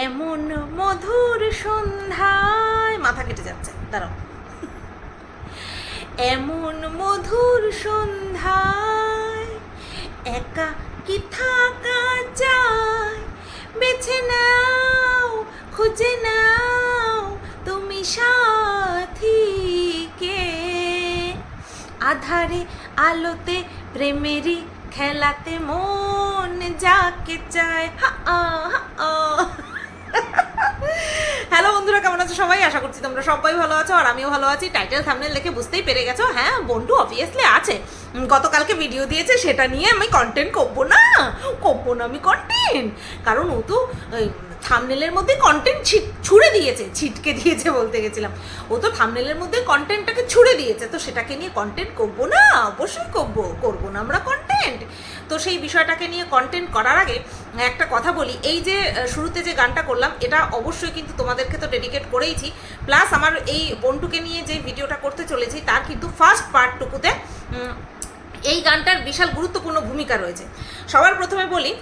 এমন মধুর সন্ধ্যায়, মাথা কেটে যাচ্ছে, দাঁড়াও। এমন মধুর সন্ধ্যায়, একা কি থাকা যায়? বেছে নাও, খুঁজে নাও, তুমি সাথীকে। আধারে আলোতে, প্রেমেরই খেলাতে মন যাকে চায় হা হা আ। হ্যালো বন্ধুরা কেমন আছো সবাই আশা করছি তোমরা সবাই ভালো আছো আর আমিও ভালো আছি। টাইটেল থামনেল দেখে বুঝতেই পেরে গেছো। হ্যাঁ বন্ধু অবভিয়াসলি আছে। গতকালকে ভিডিও দিয়েছে, সেটা নিয়ে আমি কন্টেন্ট করব না। করব না আমি কন্টেন্ট কারণ ও তো থামনেলের মধ্যে কন্টেন্ট ছুড়ে দিয়েছে, ছিটকে দিয়েছে বলতে গেছিলাম। ও তো থামনেলের মধ্যে কন্টেন্টটাকে ছুড়ে দিয়েছে, তো সেটাকে নিয়ে কন্টেন্ট করব না? অবশ্যই করব করব না আমরা কন্টেন্ট তো সেই বিষয়টাকে নিয়ে কন্টেন্ট করার আগে একটা কথা বলি, এই যে শুরুতে যে গানটা করলাম, এটা অবশ্যই কিন্তু তোমাদেরকে তো ডেডিকেট করেইছি। প্লাস আমার এই বন্টুকে নিয়ে যে ভিডিওটা করতে চলেছি, তার কিন্তু ফার্স্ট পার্টটুকুতে এই গানটার বিশাল গুরুত্বপূর্ণ ভূমিকা রয়েছে। সবার প্রথমে বলি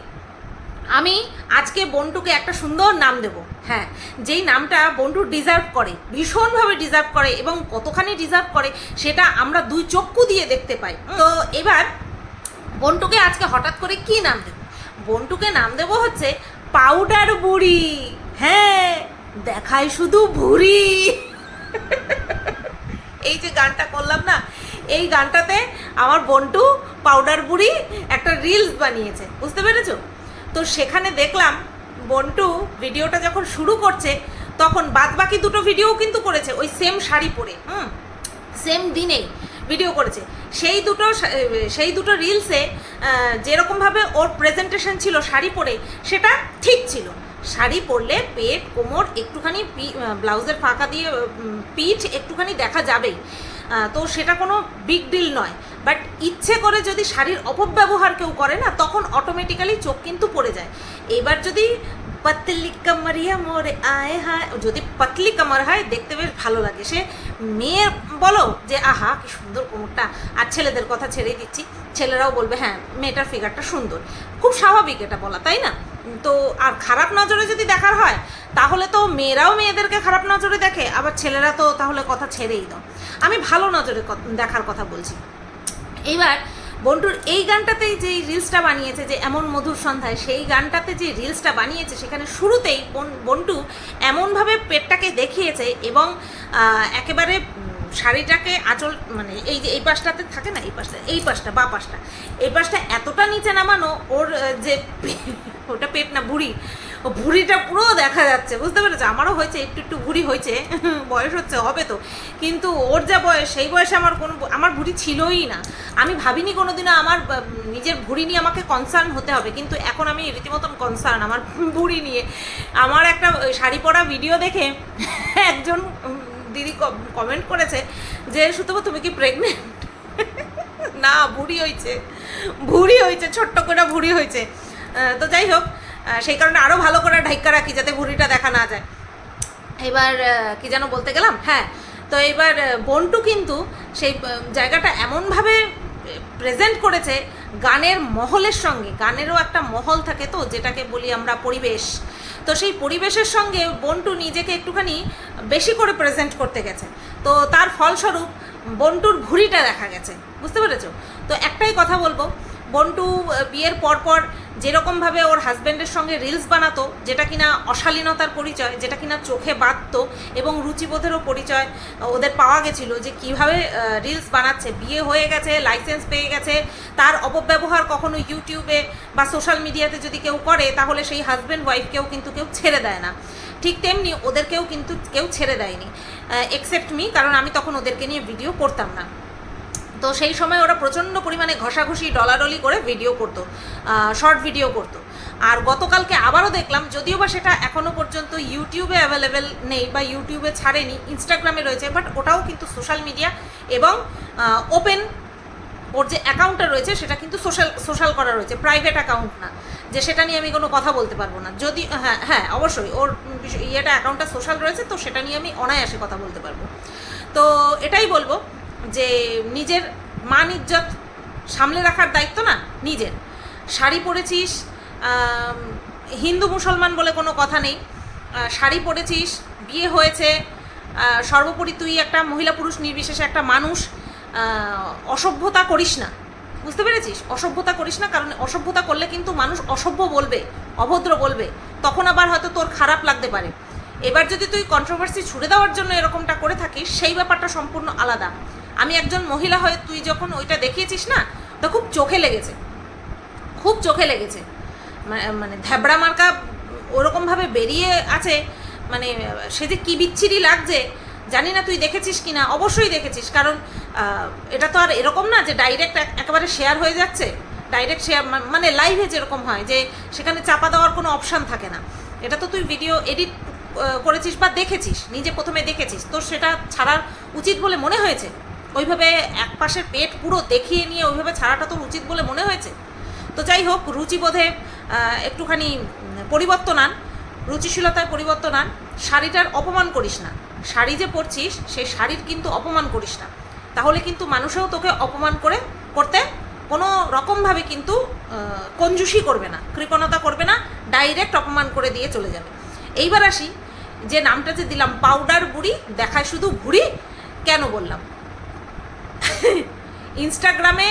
আমি আজকে বন্টুকে একটা সুন্দর নাম দেব। হ্যাঁ যেই নামটা বন্টু ডিজার্ভ করে, ভীষণভাবে ডিজার্ভ করে এবং কতখানি ডিজার্ভ করে সেটা আমরা দুই চক্ষু দিয়ে দেখতে পাই। তো এবার বন্টুকে আজকে হঠাৎ করে কি নাম দেব? বন্টুকে নাম দেব হচ্ছে পাউডার বুড়ি। হ্যাঁ দেখায় শুধু ভুড়ি। এই যে গানটা করলাম না, এই গানটাতে আমার বন্টু পাউডার বুড়ি একটা রিলস বানিয়েছে। বুঝতে পেরেছ? তো সেখানে দেখলাম বন্টু ভিডিওটা যখন শুরু করছে, তখন বাদ বাকি দুটো ভিডিও কিন্তু করেছে, ওই সেম শাড়ি পরে, হুম? সেম দিনেই ভিডিও করেছে। সেই দুটো সেই দুটো রিলসে যেরকমভাবে ওর প্রেজেন্টেশন ছিল শাড়ি পরে, সেটা ঠিক ছিল। শাড়ি পরলে পেট, কোমর একটুখানি ব্লাউজের ফাঁকা দিয়ে পিঠ একটুখানি দেখা যাবেই। তো সেটা কোনো বিগ ডিল নয়। বাট ইচ্ছে করে যদি শাড়ির অপব্যবহার কেউ করে না, তখন অটোমেটিক্যালি চোখ কিন্তু পড়ে যায়। এবার যদি পতলি কামারিয়া মোরে আয় হায়, যদি পাতলি কামার হয়, দেখতে বেশ ভালো লাগে। সে মেয়ে বলো যে, আহা, কি সুন্দর কোমরটা। আর ছেলেদের কথা ছেড়েই দিচ্ছি। ছেলেরাও বলবে হ্যাঁ মেয়েটার ফিগারটা সুন্দর। খুব স্বাভাবিক এটা বলা, তাই না? তো আর খারাপ নজরে যদি দেখার হয়, তাহলে তো মেয়েরাও মেয়েদেরকে খারাপ নজরে দেখে, আবার ছেলেরা তো তাহলে কথা ছেড়েই দাও। আমি ভালো নজরে দেখার কথা বলছি। এইবার বন্টুর এই গানটাতেই যে রিলসটা বানিয়েছে, যে এমন মধুর সন্ধ্যায়, সেই গানটাতে যে রিলসটা বানিয়েছে, সেখানে শুরুতেই বন- বন্টু এমনভাবে পেটটাকে দেখিয়েছে এবং একেবারে শাড়িটাকে আঁচল মানে এই যে এই পাশটাতে থাকে না, এই পাশটা এই পাশটা, বা পাশটা, এই পাশটা এতটা নিচে নামানো, ওর যে ওটা পেট না ও ভুড়িটা পুরো দেখা যাচ্ছে, বুঝতে পেরেছ? আমারও হয়েছে, একটু একটু ভুড়ি হয়েছে, বয়স হচ্ছে, হবে তো। কিন্তু ওর যা বয়স, সেই বয়সে আমার কোনো আমার ভুড়ি ছিলই না। আমি ভাবিনি কোনোদিনও আমার নিজের ভুড়ি নিয়ে আমাকে কনসার্ন হতে হবে, কিন্তু এখন আমি রীতিমতন কনসার্ন আমার ভুড়ি নিয়ে। আমার একটা শাড়ি পরা ভিডিও দেখে একজন দিদি কমেন্ট করেছে যে, সুতপা, তুমি কি প্রেগনেন্ট না, ভুড়ি হয়েছে ভুড়ি হয়েছে, ছোট্ট করে ভুড়ি হয়েছে। তো যাই হোক সেই কারণে আরও ভালো করে ঢাইকা রাখি যাতে ভুড়িটা দেখা না যায়। এবার কি যেন বলতে গেলাম? হ্যাঁ তো এবার বন্টু কিন্তু সেই জায়গাটা এমনভাবে প্রেজেন্ট করেছে গানের মহলের সঙ্গে, গানেরও একটা মহল থাকে তো, যেটাকে বলি আমরা পরিবেশ। তো সেই পরিবেশের সঙ্গে বন্টু নিজেকে একটুখানি বেশি করে প্রেজেন্ট করতে গেছে। তো তার ফলস্বরূপ বন্টুর ভুঁড়িটা দেখা গেছে। বুঝতে পেরেছ? তো একটাই কথা বলব বন্টু বিয়ের পরপর যেরকমভাবে ওর হাজব্যান্ডের সঙ্গে রিলস বানাতো, যেটা কিনা অশালীনতার পরিচয়, যেটা কিনা চোখে বাঁধতো এবং রুচিবোধেরও পরিচয় ওদের পাওয়া গেছিল যে কীভাবে রিলস বানাচ্ছে। বিয়ে হয়ে গেছে লাইসেন্স পেয়ে গেছে, তার অপব্যবহার কখনো ইউটিউবে বা সোশ্যাল মিডিয়াতে যদি কেউ করে, তাহলে সেই হাজব্যান্ড ওয়াইফকেও কিন্তু কেউ ছেড়ে দেয় না। ঠিক তেমনি ওদেরকেও কিন্তু কেউ ছেড়ে দেয়নি। এক্সেপ্ট মি কারণ আমি তখন ওদেরকে নিয়ে ভিডিও করতাম না। তো সেই সময় ওরা প্রচণ্ড পরিমাণে ঘষাঘষি, ডলাডলি করে ভিডিও করতো শর্ট ভিডিও করতো। আর গতকালকে আবারও দেখলাম, যদিও বা সেটা এখনও পর্যন্ত ইউটিউবে অ্যাভেলেবেল নেই বা ইউটিউবে ছাড়েনি ইনস্টাগ্রামে রয়েছে বাট ওটাও কিন্তু সোশ্যাল মিডিয়া এবং ওপেন ওর যে অ্যাকাউন্টটা রয়েছে, সেটা কিন্তু সোশ্যাল সোশ্যাল করা রয়েছে প্রাইভেট অ্যাকাউন্ট না, যে সেটা নিয়ে আমি কোনো কথা বলতে পারব না। যদি হ্যাঁ হ্যাঁ অবশ্যই, ওর ইয়েটা অ্যাকাউন্টটা সোশ্যাল রয়েছে, তো সেটা নিয়ে আমি অনায়াসে কথা বলতে পারব। তো এটাই বলব যে নিজের মান ইজ্জত সামলে রাখার দায়িত্ব না, নিজের। শাড়ি পরেছিস হিন্দু মুসলমান বলে কোনো কথা নেই। শাড়ি পরেছিস, বিয়ে হয়েছে সর্বোপরি তুই একটা মহিলা পুরুষ নির্বিশেষে একটা মানুষ অসভ্যতা করিস না। বুঝতে পেরেছিস? অসভ্যতা করিস না, কারণ অসভ্যতা করলে কিন্তু মানুষ অসভ্য বলবে, অভদ্র বলবে। তখন আবার হয়তো তোর খারাপ লাগতে পারে। এবার যদি তুই কন্ট্রোভার্সি ছুড়ে দেওয়ার জন্য এরকমটা করে থাকিস, সেই ব্যাপারটা সম্পূর্ণ আলাদা। আমি একজন মহিলা হয়ে তুই যখন ওইটা দেখিয়েছিস না ওটা খুব চোখে লেগেছে। খুব চোখে লেগেছে। মানে ধ্যাবড়া মার্কা ওরকমভাবে বেরিয়ে আছে মানে সে যে কী বিচ্ছিরি লাগছে, জানি না তুই দেখেছিস কি না অবশ্যই দেখেছিস, কারণ এটা তো আর এরকম না যে ডাইরেক্ট একেবারে শেয়ার হয়ে যাচ্ছে। ডাইরেক্ট শেয়ার মানে লাইভে যেরকম হয়, যে সেখানে চাপা দেওয়ার কোনো অপশান থাকে না। এটা তো তুই ভিডিও এডিট করেছিস বা দেখেছিস, নিজে প্রথমে দেখেছিস তোর সেটা ছাড়ার উচিত বলে মনে হয়েছে? ওইভাবে এক পাশের পেট পুরো দেখিয়ে নিয়ে ওইভাবে ছাড়াটা তোর উচিত বলে মনে হয়েছে। তো যাই হোক, রুচিবোধে একটুখানি পরিবর্তন আন, রুচিশীলতায় পরিবর্তন আন। শাড়িটার অপমান করিস না। শাড়ি যে পরছিস, সেই শাড়ির কিন্তু অপমান করিস না। তাহলে কিন্তু মানুষেও তোকে অপমান করে করতে কোনো রকমভাবে কিন্তু কঞ্জুসি করবে না, কৃপণতা করবে না, ডাইরেক্ট অপমান করে দিয়ে চলে যাবে। এইবার আসি, যে নামটা যে দিলাম, পাউডার বুড়ি, দেখায় শুধু ভুড়ি, কেন বললাম? ইনস্টাগ্রামে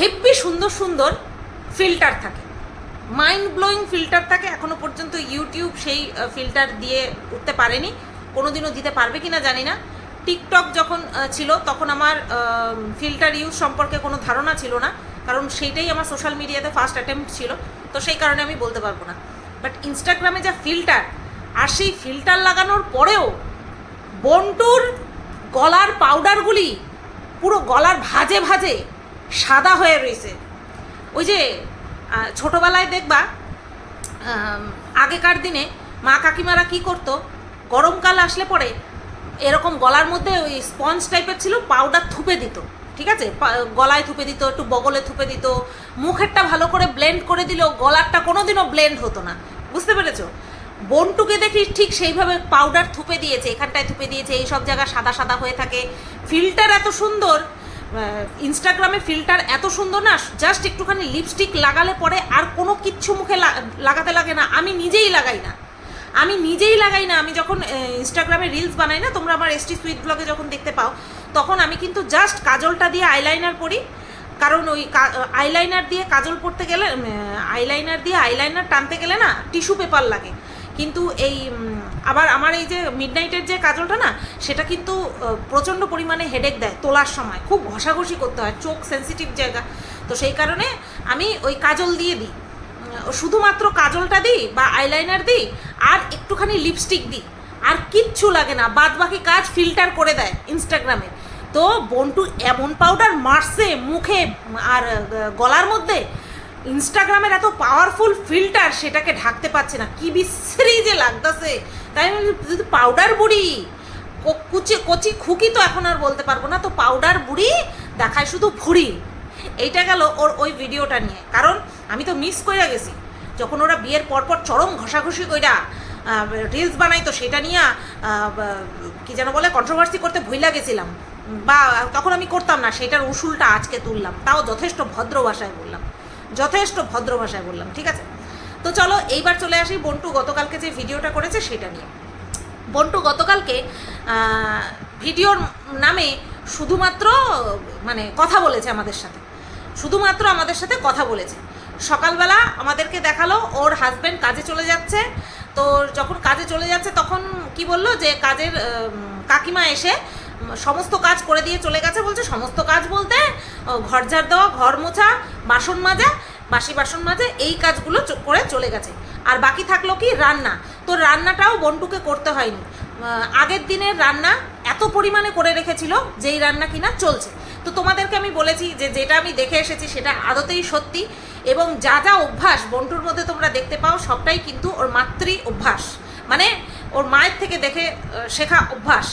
হেব্বি সুন্দর সুন্দর ফিল্টার থাকে। মাইন্ড ব্লোয়িং ফিল্টার থাকে। এখনও পর্যন্ত ইউটিউব সেই ফিল্টার দিয়ে উঠতে পারেনি। কোনোদিনও দিতে পারবে কিনা জানি না। টিকটক যখন ছিল, তখন আমার ফিল্টার ইউজ সম্পর্কে কোনো ধারণা ছিল না। কারণ সেইটাই আমার সোশ্যাল মিডিয়াতে ফার্স্ট অ্যাটেম্প্ট ছিল। তো সেই কারণে আমি বলতে পারব না। বাট ইনস্টাগ্রামে যা ফিল্টার আর সেই ফিল্টার লাগানোর পরেও বন্টুর গলার পাউডারগুলি পুরো গলার ভাজে ভাজে সাদা হয়ে রয়েছে ওই যে ছোটোবেলায় দেখবা আগেকার দিনে মা কাকিমারা কি করতো গরমকাল আসলে পরে এরকম গলার মধ্যে ওই স্পঞ্জ টাইপের ছিল, পাউডার থুপে দিত, ঠিক আছে? গলায় থুপে দিত, একটু বগলে থুপে দিত, মুখেরটা ভালো করে ব্লেন্ড করে দিলেও গলারটা কোনোদিনও ব্লেন্ড হতো না, বুঝতে পেরেছ? বনটুকে দেখি ঠিক সেইভাবে পাউডার থুপে দিয়েছে, এখানটায় থুপে দিয়েছে, এই সব জায়গা সাদা সাদা হয়ে থাকে। ফিল্টার এত সুন্দর ইনস্টাগ্রামে ফিল্টার এত সুন্দর না জাস্ট একটুখানি লিপস্টিক লাগালে পরে আর কোনো কিচ্ছু মুখে লাগাতে লাগে না, আমি নিজেই লাগাই না। আমি নিজেই লাগাই না, আমি যখন ইনস্টাগ্রামে রিলস বানাই না, তোমরা আমার এসটি সুইট ব্লগে যখন দেখতে পাও, তখন আমি কিন্তু জাস্ট কাজলটা দিয়ে আইলাইনার পরি। কারণ ওই আইলাইনার দিয়ে কাজল পড়তে গেলে আইলাইনার দিয়ে আইলাইনার টানতে গেলে না টিস্যু পেপার লাগে। কিন্তু এই আবার আমার এই যে মিডনাইটের যে কাজলটা না, সেটা কিন্তু প্রচণ্ড পরিমাণে হেডেক দেয় তোলার সময়। খুব ঘষাঘষি করতে হয়, চোখ সেন্সিটিভ জায়গা। তো সেই কারণে আমি ওই কাজল দিয়ে দিই। শুধুমাত্র কাজলটা দিই বা আইলাইনার দিই, আর একটুখানি লিপস্টিক দিই। আর কিচ্ছু লাগে না বাদ বাকি কাজ ফিল্টার করে দেয় ইনস্টাগ্রামে তো বন্টু এমন পাউডার মারছে মুখে, আর গলার মধ্যে ইনস্টাগ্রামের এত পাওয়ারফুল ফিল্টার সেটাকে ঢাকতে পারছে না। কি বিশ্রী যে লাগতেছে। তাই আমি পাউডার বুড়ি কুচি, কচি খুকি তো এখন আর বলতে পারব না, তো পাউডার বুড়ি দেখায় শুধু ভুড়ি। এইটা গেল ওর ওই ভিডিওটা নিয়ে। কারণ আমি তো মিস করে গেছি। যখন ওরা বিয়ের পরপর চরম ঘষাঘষি কইরা রিলস বানাইতো সেটা নিয়ে কি যেন বলে কন্ট্রোভার্সি করতে ভুইলা গেছিলাম। বা, তখন আমি করতাম না, সেটার উসুলটা আজকে তুললাম। তাও যথেষ্ট ভদ্র ভাষায় বললাম। যথেষ্ট ভদ্র ভাষায় বললাম, ঠিক আছে? তো চলো, এইবার চলে আসি বন্টু, গতকালকে যে ভিডিওটা করেছে সেটা নিয়ে। বন্টু, গতকালকে ভিডিওর নামে শুধুমাত্র মানে কথা বলেছে আমাদের সাথে। শুধুমাত্র আমাদের সাথে কথা বলেছে। সকালবেলা আমাদেরকে দেখাল, ওর হাজব্যান্ড কাজে চলে যাচ্ছে। তো যখন কাজে চলে যাচ্ছে, তখন কি বলল যে, কাজের কাকিমা এসে সমস্ত কাজ করে দিয়ে চলে গেছে বলছে, সমস্ত কাজ বলতে ঘর ঝাড় দেওয়া, ঘর মোছা, বাসন মাজা, বাসি বাসন মাজা, এই কাজগুলো করে চলে গেছে। আর বাকি থাকল কি, রান্না। তো রান্নাটাও বন্টুকে করতে হয়নি। আগের দিনের রান্না এত পরিমাণে করে রেখেছিল যেই রান্না কিনা চলছে। তো তোমাদেরকে আমি বলেছি যে, যেটা আমি দেখে এসেছি সেটা আদতেই সত্যি এবং যা যা অভ্যাস বন্টুর মধ্যে তোমরা দেখতে পাও সবটাই কিন্তু ওর মাতৃ অভ্যাস। মানে ওর মায়ের থেকে দেখে শেখা অভ্যাস।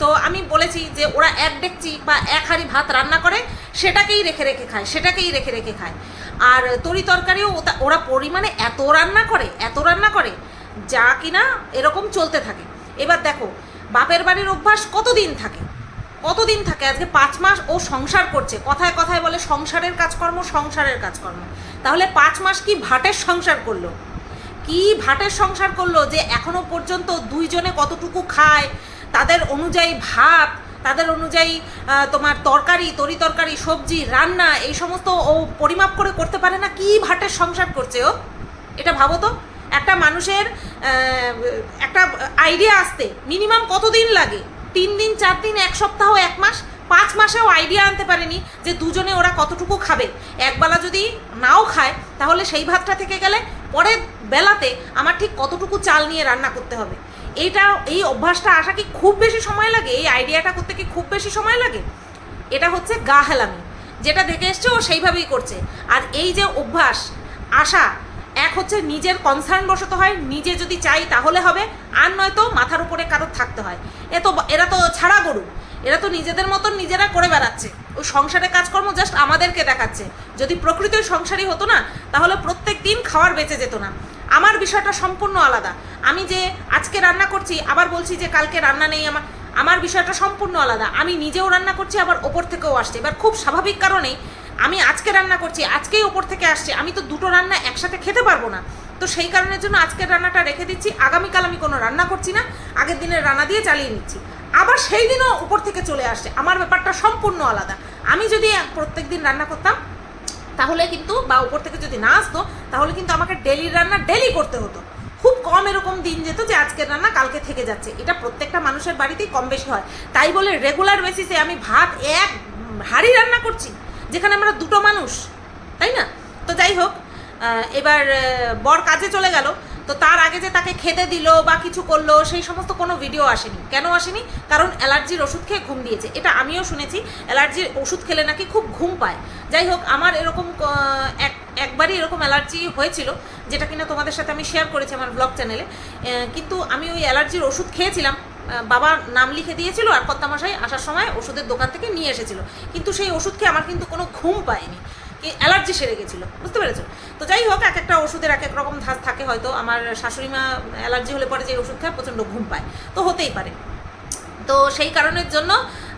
তো আমি বলেছি যে ওরা এক ডেকচি বা এক হাঁড়ি ভাত রান্না করে, সেটাকেই রেখে রেখে খায়, সেটাকেই রেখে রেখে খায়। আর তরি তরকারিও ওরা পরিমাণে এত রান্না করে, এত রান্না করে, যা কিনা এরকম চলতে থাকে। এবার দেখো, বাপের বাড়ির অভ্যাস কতদিন থাকে? কতদিন থাকে? আজকে পাঁচ মাস ও সংসার করছে। কথায় কথায় বলে সংসারের কাজকর্ম সংসারের কাজকর্ম। তাহলে পাঁচ মাস কি ভাটের সংসার করল? কি ভাটের সংসার করল যে এখনও পর্যন্ত দুইজনে কতটুকু খায় তাদের অনুযায়ী ভাত, তাদের অনুযায়ী তোমার তরকারি, তরি তরকারি, সবজি, রান্না, এই সমস্ত ও পরিমাপ করে করতে পারে না, কি ভাটের সংসার করছে ও? এটা ভাবো তো। একটা মানুষের একটা আইডিয়া আসতে মিনিমাম কতদিন লাগে? তিন দিন, চার দিন, এক সপ্তাহ, এক মাস? পাঁচ মাসেও আইডিয়া আনতে পারেনি যে দুজনে ওরা কতটুকু খাবে। একবেলা যদি নাও খায়, তাহলে সেই ভাতটা থেকে গেলে পরের বেলাতে আমার ঠিক কতটুকু চাল নিয়ে রান্না করতে হবে। এইটা এই অভ্যাসটা আসা কি খুব বেশি সময় লাগে, এই আইডিয়াটা করতে কি খুব বেশি সময় লাগে? এটা হচ্ছে গা হেলামি, যেটা দেখে এসছে ও সেইভাবেই করছে। আর এই যে অভ্যাস, আশা, এক হচ্ছে নিজের কনসার্ন বসত হয়, নিজে যদি চাই তাহলে হবে, আর নয়তো মাথার উপরে কারোর থাকতে হয়। এ তো, এরা তো ছাড়া গরু। এরা তো নিজেদের মতন নিজেরা করে বেড়াচ্ছে। ওই সংসারে কাজকর্ম জাস্ট আমাদেরকে দেখাচ্ছে। যদি প্রকৃতির সংসারই হতো না, তাহলে প্রত্যেক দিন খাওয়ার বেঁচে যেত না। আমার বিষয়টা সম্পূর্ণ আলাদা। আমি যে আজকে রান্না করছি, আবার বলছি যে কালকে রান্না নেই আমার আমার বিষয়টা সম্পূর্ণ আলাদা। আমি নিজেও রান্না করছি, আবার ওপর থেকেও আসছে। এবার খুব স্বাভাবিক কারণে আমি আজকে রান্না করছি, আজকেই ওপর থেকে আসছে। আমি তো দুটো রান্না একসাথে খেতে পারব না। তো সেই কারণের জন্য আজকের রান্নাটা রেখে দিচ্ছি। আগামীকাল আমি কোনো রান্না করছি না। আগের দিনের রান্না দিয়ে চালিয়ে নিচ্ছি। আবার সেই দিনও উপর থেকে চলে আসে। আমার ব্যাপারটা সম্পূর্ণ আলাদা। আমি যদি প্রত্যেক দিন রান্না করতাম, তাহলে কিন্তু, বা উপর থেকে যদি না আসতো, তাহলে কিন্তু আমাকে ডেলি রান্না ডেলি করতে হতো। খুব কম এরকম দিন যেত যে আজকের রান্না কালকে থেকে যাচ্ছে। এটা প্রত্যেকটা মানুষের বাড়িতেই কম বেশি হয়। তাই বলে রেগুলার বেসিসে আমি ভাত, এক, হাঁড়ি রান্না করছি, যেখানে আমরা দুটো মানুষ, তাই না? তো যাই হোক এবার বর কাজে চলে গেল। তো তার আগে যে তাকে খেতে দিল বা কিছু করল, সেই সমস্ত কোনো ভিডিও আসেনি। কেন আসেনি? কারণ অ্যালার্জির ওষুধ খেয়ে ঘুম দিয়েছে। এটা আমিও শুনেছি, অ্যালার্জির ওষুধ খেলে নাকি খুব ঘুম পায়। যাই হোক, আমার এরকম এক, একবারই এরকম অ্যালার্জি হয়েছিল, যেটা কিনা তোমাদের সাথে আমি শেয়ার করেছি আমার ব্লগ চ্যানেলে কিন্তু আমি ওই অ্যালার্জির ওষুধ খেয়েছিলাম বাবা নাম লিখে দিয়েছিল আর কর্তামশাই আসার সময় ওষুধের দোকান থেকে নিয়ে এসেছিল। কিন্তু সেই ওষুধ খেয়ে আমার কিন্তু কোনো ঘুম পায়নি। অ্যালার্জি সেরে গেছিল, বুঝতে পেরেছ? তো যাই হোক, এক একটা ওষুধের এক এক রকম ধাস থাকে, হয়তো আমার শাশুড়ি মা অ্যালার্জি হলে পরে যে ওষুধ খায়, প্রচণ্ড ঘুম পায়। তো হতেই পারে। তো সেই কারণের জন্য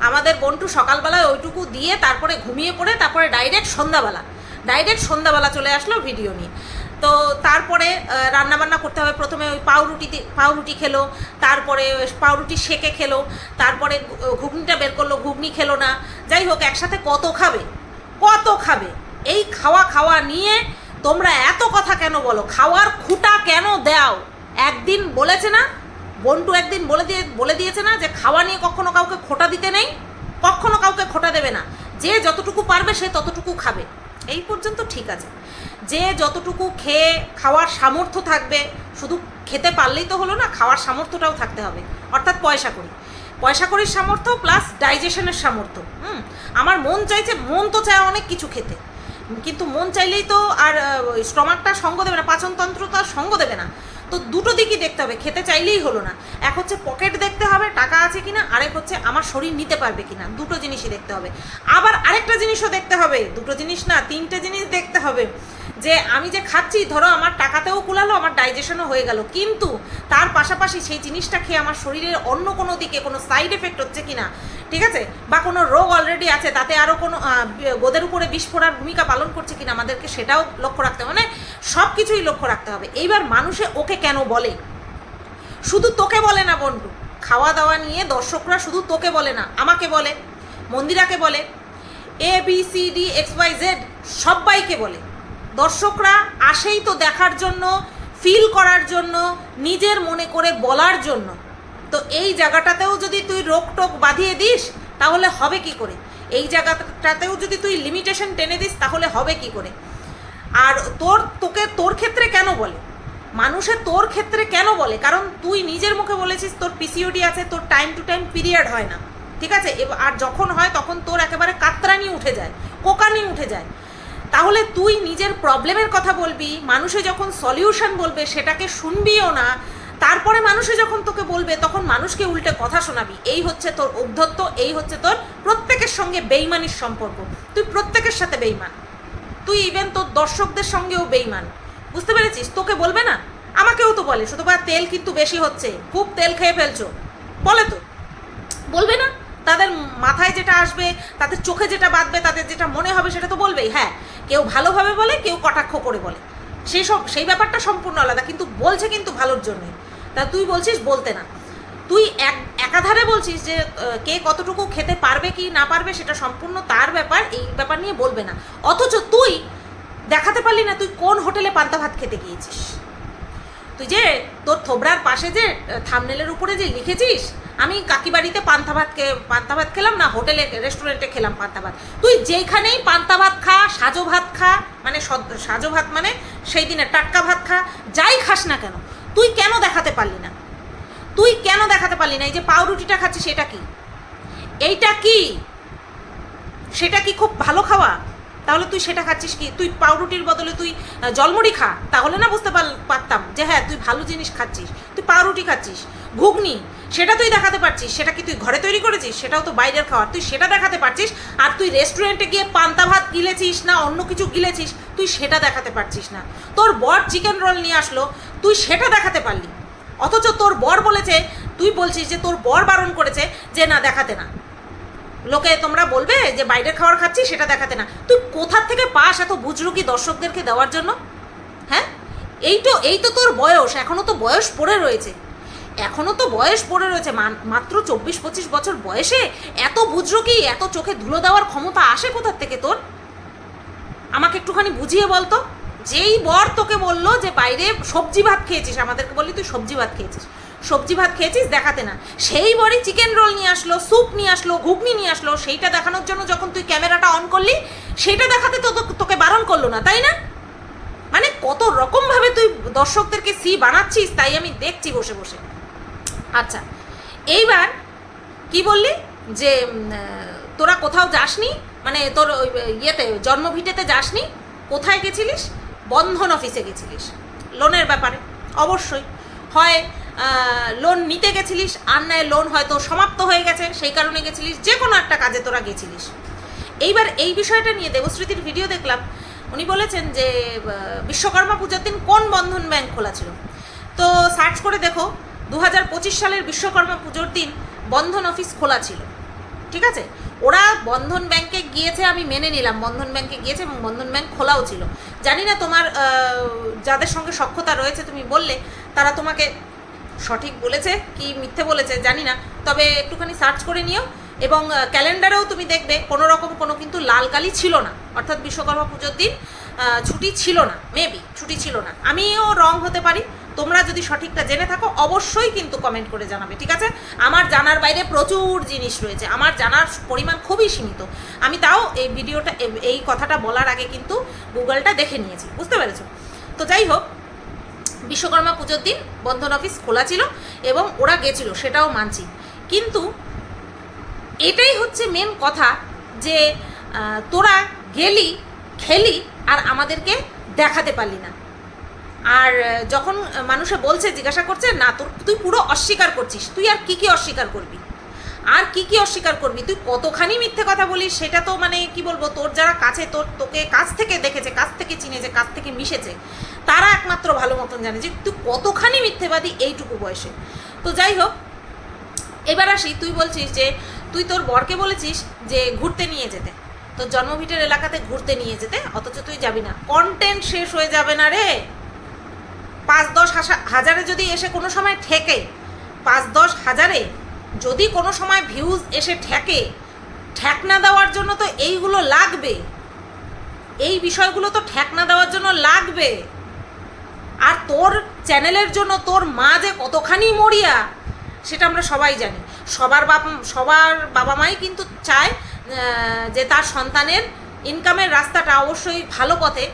আমাদের বন্টু সকালবেলায় ওইটুকু দিয়ে তারপরে ঘুমিয়ে পড়ে, তারপরে ডাইরেক্ট সন্ধ্যাবেলা ডাইরেক্ট সন্ধ্যাবেলা চলে আসলো ভিডিও নিয়ে। তো তারপরে রান্নাবান্না করতে হবে। প্রথমে ওই পাউরুটি পাউরুটি খেলো, তারপরে পাউরুটি সেকে খেলো, তারপরে ঘুগনিটা বের করল, ঘুগনি খেলো না। যাই হোক, একসাথে কত খাবে? কত খাবে? এই খাওয়া খাওয়া নিয়ে তোমরা এত কথা কেন বলো? খাওয়ার খুঁটা কেন দাও? একদিন বলেছে না, বন্টু একদিন বলে দিয়ে, বলে দিয়েছে না যে খাওয়া নিয়ে কখনো কাউকে খোটা দিতে নেই, কখনো কাউকে খোটা দেবে না। যে যতটুকু পারবে সে ততটুকু খাবে। এই পর্যন্ত ঠিক আছে। যে যতটুকু খেয়ে খাওয়ার সামর্থ্য থাকবে, শুধু খেতে পারলেই তো হলো না, খাওয়ার সামর্থ্যটাও থাকতে হবে। অর্থাৎ পয়সা করি পয়সা করির সামর্থ্য প্লাস ডাইজেশনের সামর্থ্য। হুম, আমার মন চাইছে, মন তো চায় অনেক কিছু খেতে। কিন্তু মন চাইলেই তো আর স্টমাকটা সঙ্গ দেবে না পাচনতন্ত্র তো আর সঙ্গ দেবে না। তো দুটো দিকই দেখতে হবে, খেতে চাইলেই হলো না। এক হচ্ছে পকেট দেখতে হবে, টাকা আছে কিনা, আরেক হচ্ছে আমার শরীর নিতে পারবে কিনা, দুটো জিনিসই দেখতে হবে। আবার আরেকটা জিনিসও দেখতে হবে, দুটো জিনিস না, তিনটে জিনিস দেখতে হবে। যে আমি যে খাচ্ছি, ধরো আমার টাকাতেও কুলালো, আমার ডাইজেশনও হয়ে গেল। কিন্তু তার পাশাপাশি সেই জিনিসটা খেয়ে আমার শরীরের অন্য কোনো দিকে কোনো সাইড এফেক্ট হচ্ছে কিনা, ঠিক আছে? বা কোনো রোগ অলরেডি আছে, তাতে আরও কোনো গোদের উপরে বিষ ফোড়ার ভূমিকা পালন করছে কিনা, আমাদেরকে সেটাও লক্ষ্য রাখতে হবে। মানে সব কিছুই লক্ষ্য রাখতে হবে। এইবার মানুষে ওকে কেন বলে? শুধু তোকে বলে না, বন্ধু। খাওয়া দাওয়া নিয়ে দর্শকরা শুধু তোকে বলে না, আমাকে বলে, মন্দিরাকে বলে A B C D X Y Z সবাইকে বলে। দর্শকরা আসেই তো দেখার জন্য ফিল করার জন্য, নিজের মনে করে বলার জন্য। তো এই জায়গাটাতেও যদি তুই রোকটোক বাঁধিয়ে দিস, তাহলে হবে কি করে? এই জায়গাটাতেও যদি তুই লিমিটেশন টেনে দিস, তাহলে হবে কি করে? আর তোর, তোকে তোর ক্ষেত্রে কেন বলে? মানুষে তোর ক্ষেত্রে কেন বলে? কারণ তুই নিজের মুখে বলেছিস, তোর পিসিওডি আছে, তোর টাইম টু টাইম পিরিয়ড হয় না। ঠিক আছে? আর যখন হয়, তখন তোর একেবারে কাতরানি উঠে যায়, কোকানি উঠে যায়। তাহলে তুই নিজের প্রবলেমের কথা বলবি, মানুষে যখন সলিউশন বলবে সেটাকে শুনবিও না, তারপরে মানুষে যখন তোকে বলবে তখন মানুষকে উল্টে কথা শোনাবি। এই হচ্ছে তোর অধ্যত্ত, এই হচ্ছে তোর প্রত্যেকের সঙ্গে বেইমানির সম্পর্ক। তুই প্রত্যেকের সাথে বেইমান তুই ইভেন তোর দর্শকদের সঙ্গেও বেইমান বুঝতে পেরেছিস? তোকে বলবে না? আমাকেও তো বলে শুধু তেল কিন্তু বেশি হচ্ছে। খুব তেল খেয়ে ফেলছো। বলে তো। বলবে না? তাদের মাথায় যেটা আসবে, তাদের চোখে যেটা বাঁধবে, তাদের যেটা মনে হবে সেটা তো বলবেই হ্যাঁ। কেউ ভালোভাবে বলে, কেউ কটাক্ষ করে বলে। সেই সব, সেই ব্যাপারটা সম্পূর্ণ আলাদা, কিন্তু বলছে কিন্তু ভালোর জন্যই। তা তুই বলছিস, বলতে না। তুই এক, একাধারে বলছিস যে কে কতটুকু খেতে পারবে কি না পারবে সেটা সম্পূর্ণ তার ব্যাপার, এই ব্যাপার নিয়ে বলবে না। অথচ তুই দেখাতে পারলি না তুই কোন হোটেলে পান্তা ভাত খেতে গিয়েছিস। তুই যে তোর থোবরার পাশে যে থামনেলের উপরে যে লিখেছিস আমি কাকি বাড়িতে পান্তা ভাত পান্তা ভাত খেলাম না, হোটেলে, রেস্টুরেন্টে খেলাম পান্তা ভাত। তুই যেখানেই পান্তা ভাত খা, সাজো ভাত খা মানে সাজো ভাত মানে সেই দিনে টাটকা ভাত খা, যাই খাস না কেন, তুই কেন দেখাতে পারলি না? তুই কেন দেখাতে পারলি না? এই যে পাউরুটিটা খাচ্ছিস, সেটা কি? এইটা কি? সেটা কি খুব ভালো খাওয়া? তাহলে তুই সেটা খাচ্ছিস কি? তুই পাউরুটির বদলে তুই জলমুড়ি খা। তাহলে না বুঝতে পার- পারতাম যে হ্যাঁ তুই ভালো জিনিস খাচ্ছিস, তুই পাউরুটি খাচ্ছিস। ঘুগনি সেটা তুই দেখাতে পারছিস, সেটা কি তুই ঘরে তৈরি করেছিস? সেটাও তো বাইরের খাওয়ার তুই সেটা দেখাতে পারছিস, আর তুই রেস্টুরেন্টে গিয়ে পান্তা ভাত গিলেছিস না, অন্য কিছু গিলেছিস, তুই সেটা দেখাতে পারছিস না। তোর বর চিকেন রোল নিয়ে আসলো, তুই সেটা দেখাতে পারলি। অথচ তোর বর বলেছে, তুই বলছিস যে তোর বর বারণ করেছে যে না, দেখাতে না। লোকে তোমরা বলবে যে বাইরের খাবার খাচ্ছি, সেটা দেখাতে না। তুই কোথার থেকে পাস এত বুজরুকি দর্শকদেরকে দেওয়ার জন্য? হ্যাঁ? এই তো এই তো তোর বয়স এখনও তো বয়স পড়ে রয়েছে। এখনও তো বয়স পড়ে রয়েছে। মাত্র চব্বিশ পঁচিশ বছর বয়সে? এত বুঝলো কি? এত চোখে ধুলো দেওয়ার ক্ষমতা আসে কোথার থেকে তোর? আমাকে একটুখানি বুঝিয়ে বলতো যেই বর তোকে বলল যে, বাইরে সবজি ভাত খেয়েছিস, আমাদেরকে বললি তুই সবজি ভাত খেয়েছিস। সবজি ভাত খেয়েছিস, দেখাতে না। সেই বরই চিকেন রোল নিয়ে আসলো স্যুপ নিয়ে আসলো, ঘুগনি নিয়ে আসলো, সেইটা দেখানোর জন্য যখন তুই ক্যামেরাটা অন করলি সেইটা দেখাতে তো- তোকে বারণ করল না, তাই না? মানে কত রকমভাবে তুই দর্শকদেরকে সি বানাচ্ছিস, তাই আমি দেখছি বসে বসে। আচ্ছা এইবার কি বললি? যে তোরা কোথাও যাসনি? মানে তোর ইয়েতে, জন্মভিটেতে যাসনি? কোথায় গেছিলিস? বন্ধন অফিসে গেছিলিস। লোনের ব্যাপারে, অবশ্যই। হয় লোন নিতে গেছিলিস আর নয় লোন হয়তো সমাপ্ত হয়ে গেছে, সেই কারণে গেছিলিস যে কোনো একটা কাজে তোরা গেছিলিস। এইবার এই বিষয়টা নিয়ে দেবশ্রীতির ভিডিও দেখলাম। উনি বলেছেন যে বিশ্বকর্মা পুজোর দিন কোন বন্ধন ব্যাংক খোলা ছিল? তো সার্চ করে দেখো দু হাজার পঁচিশ সালের বিশ্বকর্মা পুজোর দিন বন্ধন অফিস খোলা ছিল। ঠিক আছে? ওরা বন্ধন ব্যাংকে গিয়েছে, আমি মেনে নিলাম। বন্ধন ব্যাংকে গিয়েছে এবং বন্ধন ব্যাংক খোলাও ছিল। জানি না তোমার যাদের সঙ্গে সক্ষতা রয়েছে, তুমি বললে, তারা তোমাকে সঠিক বলেছে কি মিথ্যে বলেছে, জানি না। তবে একটুখানি সার্চ করে নিও এবং ক্যালেন্ডারেও তুমি দেখবে, কোনো রকম কোনো কিন্তু লাল কালি ছিল না। অর্থাৎ বিশ্বকর্মা পুজোর দিন ছুটি ছিল না। মেবি ছুটি ছিল না। আমিও রং হতে পারি। তোমরা যদি সঠিকটা জেনে থাকো, অবশ্যই কিন্তু কমেন্ট করে জানাবে, ঠিক আছে? আমার জানার বাইরে প্রচুর জিনিস রয়েছে। আমার জানার পরিমাণ খুবই সীমিত। আমি তাও এই ভিডিওটা, এই কথাটা বলার আগে কিন্তু গুগলটা দেখে নিয়েছি, বুঝতে পেরেছ? তো যাই হোক, বিশ্বকর্মা পুজোর দিন বন্ধন অফিস খোলা ছিল এবং ওরা গেছিল, সেটাও মানছি। কিন্তু এটাই হচ্ছে মেন কথা যে তোরা গেলি, খেলি আর আমাদেরকে দেখাতে পারলি না। আর যখন মানুষে বলছে, জিজ্ঞাসা করছে, না, তোর, তুই পুরো অস্বীকার করছিস, তুই আর কি কি অস্বীকার করবি? আর কি কি অস্বীকার করবি? তুই কতখানি মিথ্যে কথা বলিস, সেটা তো মানে কি বলব, তোর যারা কাছে, তোর, তোকে কাছ থেকে দেখেছে, কাছ থেকে চিনেছে, কাছ থেকে মিশেছে, তারা একমাত্র ভালো মতন জানে যে তুই কতখানি মিথ্যেবাদী এইটুকু বয়সে। তো যাই হোক, এবার আসি, তুই বলছিস যে, তুই তোর বরকে বলেছিস যে ঘুরতে নিয়ে যেতে। তোর জন্মভিটের এলাকাতে ঘুরতে নিয়ে যেতে, অথচ তুই যাবি না। কন্টেন্ট শেষ হয়ে যাবে না রে। পাঁচ দশ হাজারে যদি এসে কোনো সময় ঠেকে, পাঁচ দশ হাজারে যদি কোনো সময় ভিউজ এসে ঠেকে ঠেকনা দেওয়ার জন্য তো এইগুলো লাগবে। এই বিষয়গুলো তো ঠেকনা দেওয়ার জন্য লাগবে। আর তোর চ্যানেলের জন্য তোর মা যে কতখানি মরিয়া, সেটা আমরা সবাই জানি। সবার বাপ, সবার বাবা মাই কিন্তু চায় যে তার সন্তানের ইনকামের রাস্তাটা অবশ্যই ভালো পথে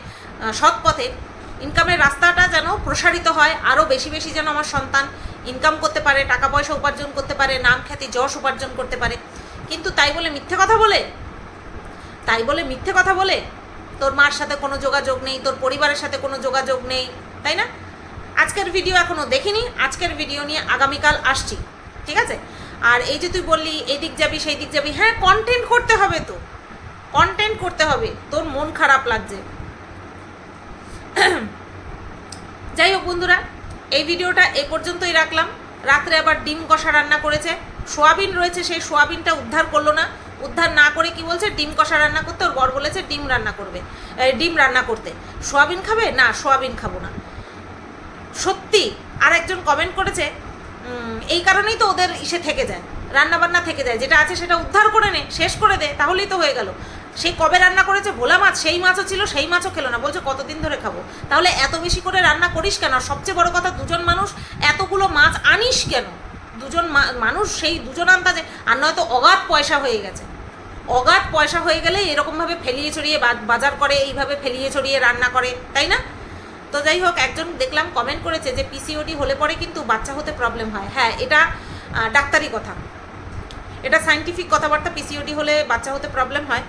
সৎ পথে ইনকামের রাস্তাটা যেন প্রসারিত হয় আরও বেশি বেশি যেন আমার সন্তান ইনকাম করতে পারে টাকা পয়সা উপার্জন করতে পারে, নাম খ্যাতি, যশ উপার্জন করতে পারে। কিন্তু তাই বলে মিথ্যে কথা বলে? তাই বলে মিথ্যে কথা বলে? তোর মার সাথে কোনো যোগাযোগ নেই, তোর পরিবারের সাথে কোনো যোগাযোগ নেই, তাই না? আজকের ভিডিও এখনও দেখিনি, আজকের ভিডিও নিয়ে আগামীকাল আসছি, ঠিক আছে? আর এই যে তুই বললি এই দিক যাবি, সেই দিক যাবি হ্যাঁ কন্টেন্ট করতে হবে তো। কন্টেন্ট করতে হবে, তোর মন খারাপ লাগছে। যাই হোক বন্ধুরা, এই ভিডিওটা এ পর্যন্তই রাখলাম। রাত্রে আবার ডিম কষা রান্না করেছে। সোয়াবিন রয়েছে, সেই সোয়াবিনটা উদ্ধার করল না। উদ্ধার না করে কি বলছে? ডিম কষা রান্না করতে, ওর বর বলেছে ডিম রান্না করবে। ডিম রান্না করতে। সোয়াবিন খাবে? না, সোয়াবিন খাব না। সত্যি আর একজন কমেন্ট করেছে এই কারণেই তো ওদের ইসে থেকে যায় রান্না বান্না থেকে যায়। যেটা আছে সেটা উদ্ধার করে নে, শেষ করে দে, তাহলেই তো হয়ে গেল। সেই কবে রান্না করেছে? ভোলা মাছ, সেই মাছও ছিল, সেই মাছও খেলো না। বলছে, কতদিন ধরে খাব? তাহলে এত বেশি করে রান্না করিস কেন? সবচেয়ে বড় কথা, দুজন মানুষ এতগুলো মাছ আনিস কেন? দুজন মানুষ সেই দুজন আন্দাজে আর নয়তো অগাধ পয়সা হয়ে গেছে। অগাধ পয়সা হয়ে গেলে এরকমভাবে ফেলিয়ে ছড়িয়ে বাজার করে, এইভাবে ফেলিয়ে ছড়িয়ে রান্না করে, তাই না? তো যাই হোক, একজন দেখলাম কমেন্ট করেছে যে পিসিওডি হলে পরে কিন্তু বাচ্চা হতে প্রবলেম হয়। হ্যাঁ এটা ডাক্তারি কথা। এটা সাইন্টিফিক কথাবার্তা পিসিওডি হলে বাচ্চা হতে প্রবলেম হয়।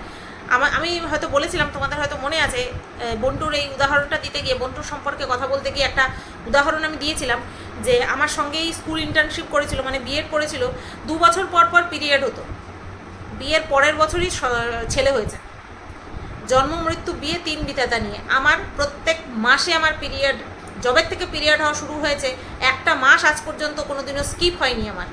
আমা- আমি হয়তো বলেছিলাম, তোমাদের হয়তো মনে আছে বন্টুর এই উদাহরণটা দিতে গিয়ে বন্টুর সম্পর্কে কথা বলতে গিয়ে একটা উদাহরণ আমি দিয়েছিলাম, যে আমার সঙ্গেই স্কুল ইন্টার্নশিপ করেছিল মানে বিএড করেছিল, দু বছর পর পর পিরিয়ড হতো। বিয়ের পরের বছরই ছেলে হয়েছে। জন্ম, মৃত্যু, বিয়ে, তিন বিধাতা নিয়ে। আমার প্রত্যেক মাসে আমার পিরিয়ড জবের থেকে পিরিয়ড হওয়া শুরু হয়েছে, একটা মাস আজ পর্যন্ত কোনোদিনও স্কিপ হয়নি আমার।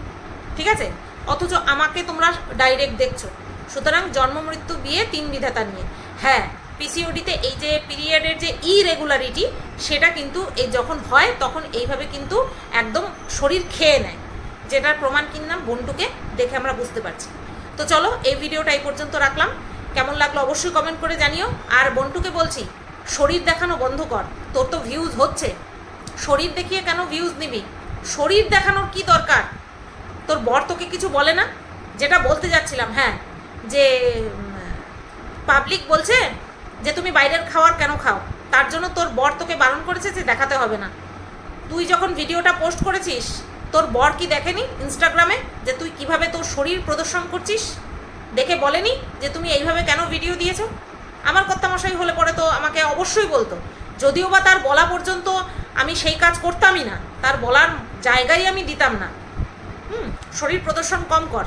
ঠিক আছে? অথচ আমাকে তোমরা ডাইরেক্ট দেখছ। সুতরাং জন্ম, মৃত্যু, বিয়ে তিন বিধাতা নিয়ে। হ্যাঁ পিসিওডিতে এই যে পিরিয়ডের যে ইরেগুলারিটি সেটা কিন্তু এই যখন হয়, তখন এইভাবে কিন্তু একদম শরীর খেয়ে নেয়, যেটার প্রমাণ কিনলাম বন্টুকে দেখে আমরা বুঝতে পারছি। তো চলো, এই ভিডিওটা এই পর্যন্ত রাখলাম। কেমন লাগল অবশ্যই কমেন্ট করে জানিও। আর বন্টুকে বলছি, শরীর দেখানো বন্ধ কর, তোর তো ভিউজ হচ্ছে। শরীর দেখিয়ে কেন ভিউজ নিবি? শরীর দেখানোর কি দরকার? তোর বর তোকে কিছু বলে না? যেটা বলতে যাচ্ছিলাম হ্যাঁ। যে পাবলিক বলছে যে তুমি বাইরের খাওয়ার কেন খাও? তার জন্য তোর বর তোকে বারণ করেছে যে দেখাতে হবে না। তুই যখন ভিডিওটা পোস্ট করেছিস, তোর বর কি দেখেনি ইনস্টাগ্রামে যে তুই কীভাবে তোর শরীর প্রদর্শন করছিস? দেখে বলেনি যে তুমি এইভাবে কেন ভিডিও দিয়েছ? আমার কর্তামশাই হলে পরে তো আমাকে অবশ্যই বলতো। যদিও বা তার বলা পর্যন্ত আমি সেই কাজ করতামই না, তার বলার জায়গায় আমি দিতাম না। হুম, শরীর প্রদর্শন কম কর।